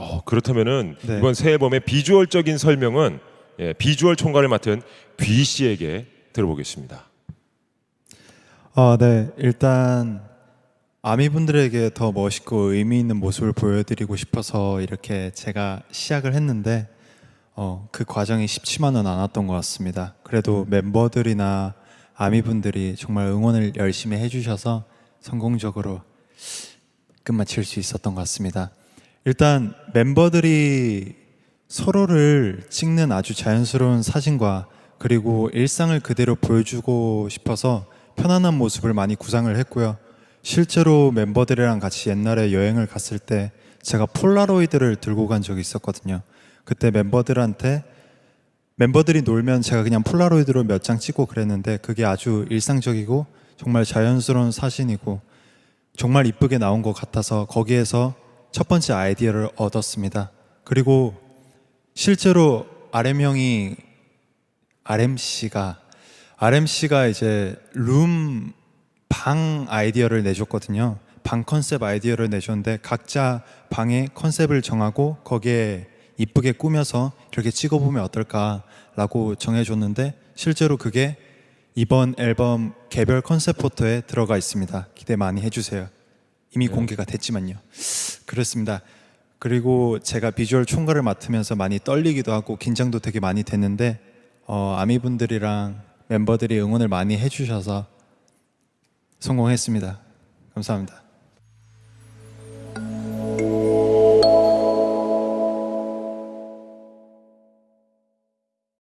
어, 그렇다면은 네. 이번 새 앨범의 비주얼적인 설명은 예, 비주얼 총괄을 맡은 귀 씨에게 들어보겠습니다. 어, 네. 일단 아미 분들에게 더 멋있고 의미 있는 모습을 보여드리고 싶어서 이렇게 제가 시작을 했는데 어, 그 과정이 쉽지만은 않았던 것 같습니다. 그래도 멤버들이나 아미 분들이 정말 응원을 열심히 해주셔서 성공적으로 끝마칠 수 있었던 것 같습니다. 일단 멤버들이 서로를 찍는 아주 자연스러운 사진과 그리고 일상을 그대로 보여주고 싶어서 편안한 모습을 많이 구상을 했고요. 실제로 멤버들이랑 같이 옛날에 여행을 갔을 때 제가 폴라로이드를 들고 간 적이 있었거든요. 그때 멤버들한테 멤버들이 놀면 제가 그냥 폴라로이드로 몇 장 찍고 그랬는데 그게 아주 일상적이고 정말 자연스러운 사진이고 정말 이쁘게 나온 것 같아서 거기에서 첫 번째 아이디어를 얻었습니다. 그리고 실제로 RM 형이 RM 씨가 RM 씨가 이제 룸 방 아이디어를 내줬거든요. 방 컨셉 아이디어를 내줬는데 각자 방의 컨셉을 정하고 거기에 이쁘게 꾸며서 이렇게 찍어보면 어떨까라고 정해줬는데 실제로 그게 이번 앨범 개별 컨셉 포토에 들어가 있습니다. 기대 많이 해주세요. 이미 공개가 됐지만요. 그렇습니다. 그리고 제가 비주얼 총괄을 맡으면서 많이 떨리기도 하고 긴장도 되게 많이 됐는데 어, 아미분들이랑 멤버들이 응원을 많이 해주셔서 성공했습니다. 감사합니다.